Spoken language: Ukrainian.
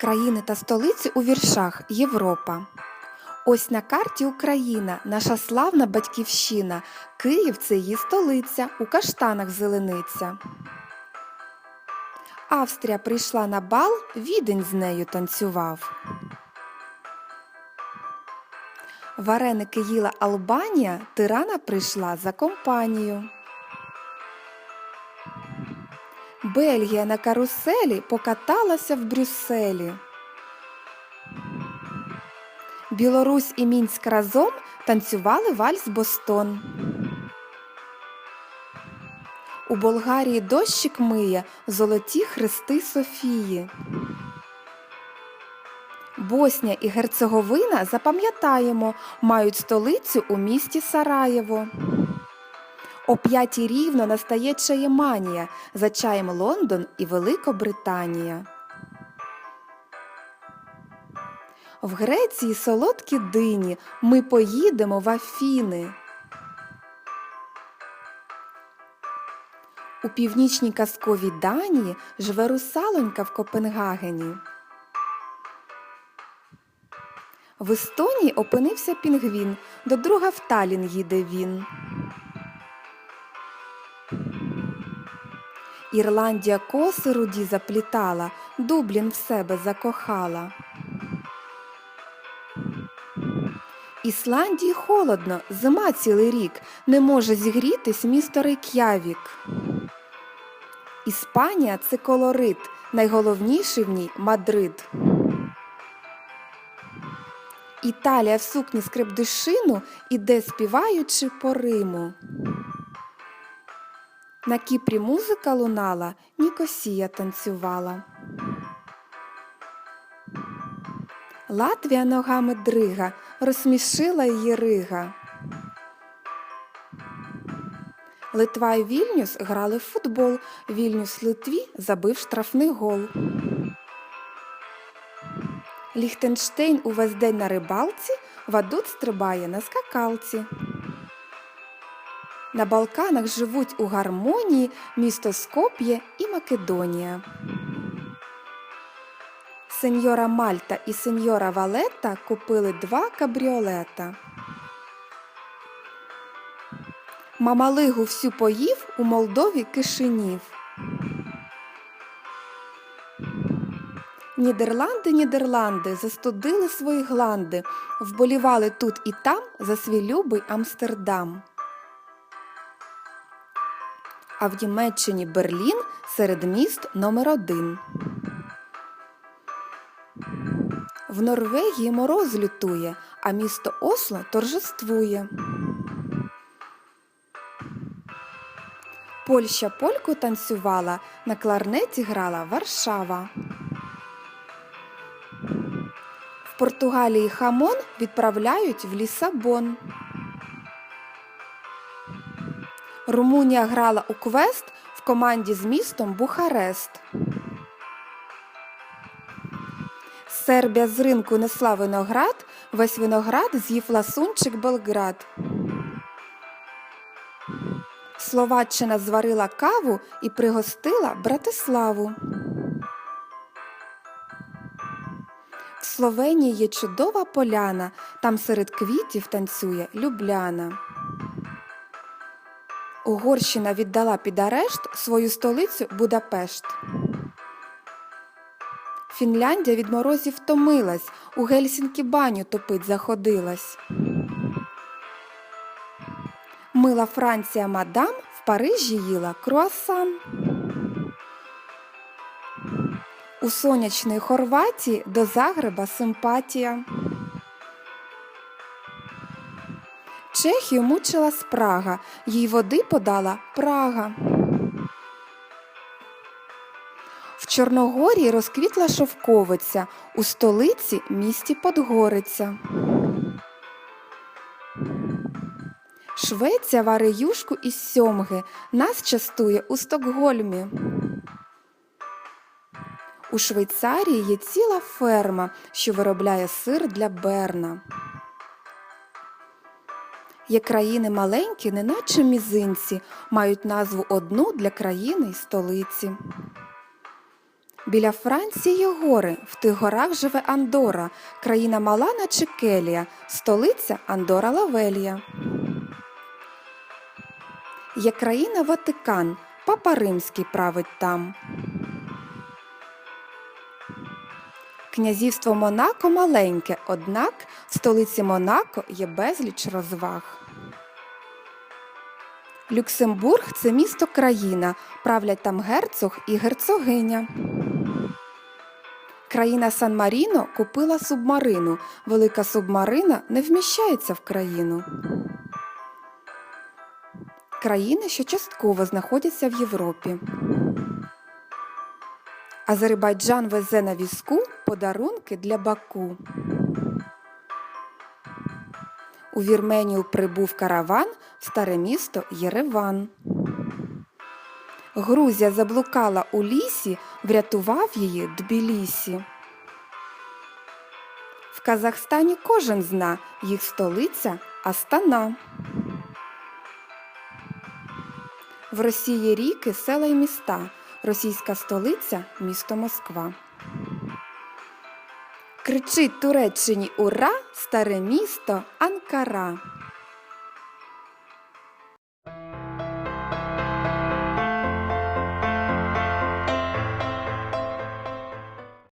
Країни та столиці у віршах Європа. Ось на карті Україна, наша славна батьківщина. Київ це її столиця, у каштанах зелениця. Австрія прийшла на бал, відень з нею танцював. Вареники їла Албанія, тирана прийшла за компанію. Бельгія на каруселі покаталася в Брюсселі. Білорусь і Мінськ разом танцювали вальс Бостон. У Болгарії дощик миє золоті хрести Софії. Боснія і Герцеговина, запам'ятаємо, мають столицю у місті Сараєво. О п'ятій рівно настає чаєманія, за чаєм Лондон і Великобританія. В Греції солодкі дині, ми поїдемо в Афіни. У північній казковій Данії живе русалонька в Копенгагені. В Естонії опинився пінгвін, до друга в Талін їде він. Ірландія коси руді заплітала, Дублін в себе закохала. Ісландії холодно, зима цілий рік, не може зігрітись місто Рейк'явік. Іспанія це колорит, найголовніший в ній Мадрид. Італія в сукні скрипдишину іде співаючи по Риму. На Кіпрі музика лунала, Нікосія танцювала. Латвія ногами дрига, розсмішила її рига. Литва і Вільнюс грали в футбол. Вільнюс Литві забив штрафний гол. Ліхтенштейн увесь день на рибалці, Вадут стрибає на скакалці. На Балканах живуть у гармонії місто Скоп'є і Македонія. Сеньора Мальта і сеньора Валетта купили два кабріолета. Мамалигу всю поїв у Молдові кишинів. Нідерланди, Нідерланди застудили свої гланди, вболівали тут і там за свій любий Амстердам. А в Німеччині Берлін серед міст номер один. В Норвегії мороз лютує, а місто Осло торжествує. Польща польку танцювала, на кларнеті грала Варшава. В Португалії хамон відправляють в Лісабон. Румунія грала у квест в команді з містом Бухарест. Сербія з ринку несла виноград, весь виноград з'їв ласунчик Белград. Словаччина зварила каву і пригостила Братиславу. В Словенії є чудова поляна, там серед квітів танцює Любляна. Угорщина віддала під арешт свою столицю Будапешт. Фінляндія від морозів втомилась, у Гельсінкі баню топить заходилась. Мила Франція мадам в Парижі їла круасан. У сонячної Хорватії до Загреба симпатія. Чехію мучила спрага, їй води подала Прага. В Чорногорії розквітла шовковиця, у столиці місті Подгориця. Швеція варить юшку із сьомги, нас частує у Стокгольмі. У Швейцарії є ціла ферма, що виробляє сир для Берна. Є країни маленькі, неначе мізинці, мають назву одну для країни й столиці. Біля Франції гори, в тих горах живе Андора, країна мала наче Келія, столиця Андора Лавелія. Є країна Ватикан, папа Римський править там. Князівство Монако маленьке, однак в столиці Монако є безліч розваг. Люксембург це місто країна, правлять там герцог і герцогиня. Країна Сан-Маріно купила субмарину. Велика субмарина не вміщається в країну. Країни, що частково знаходяться в Європі. Азербайджан везе на візку подарунки для Баку. У Вірменію прибув караван в старе місто Єреван. Грузія заблукала у лісі, врятував її Тбілісі. В Казахстані кожен зна, їх столиця Астана. В Росії ріки, села й міста. Російська столиця місто Москва. Кричить Туреччині ура, старе місто Анкара.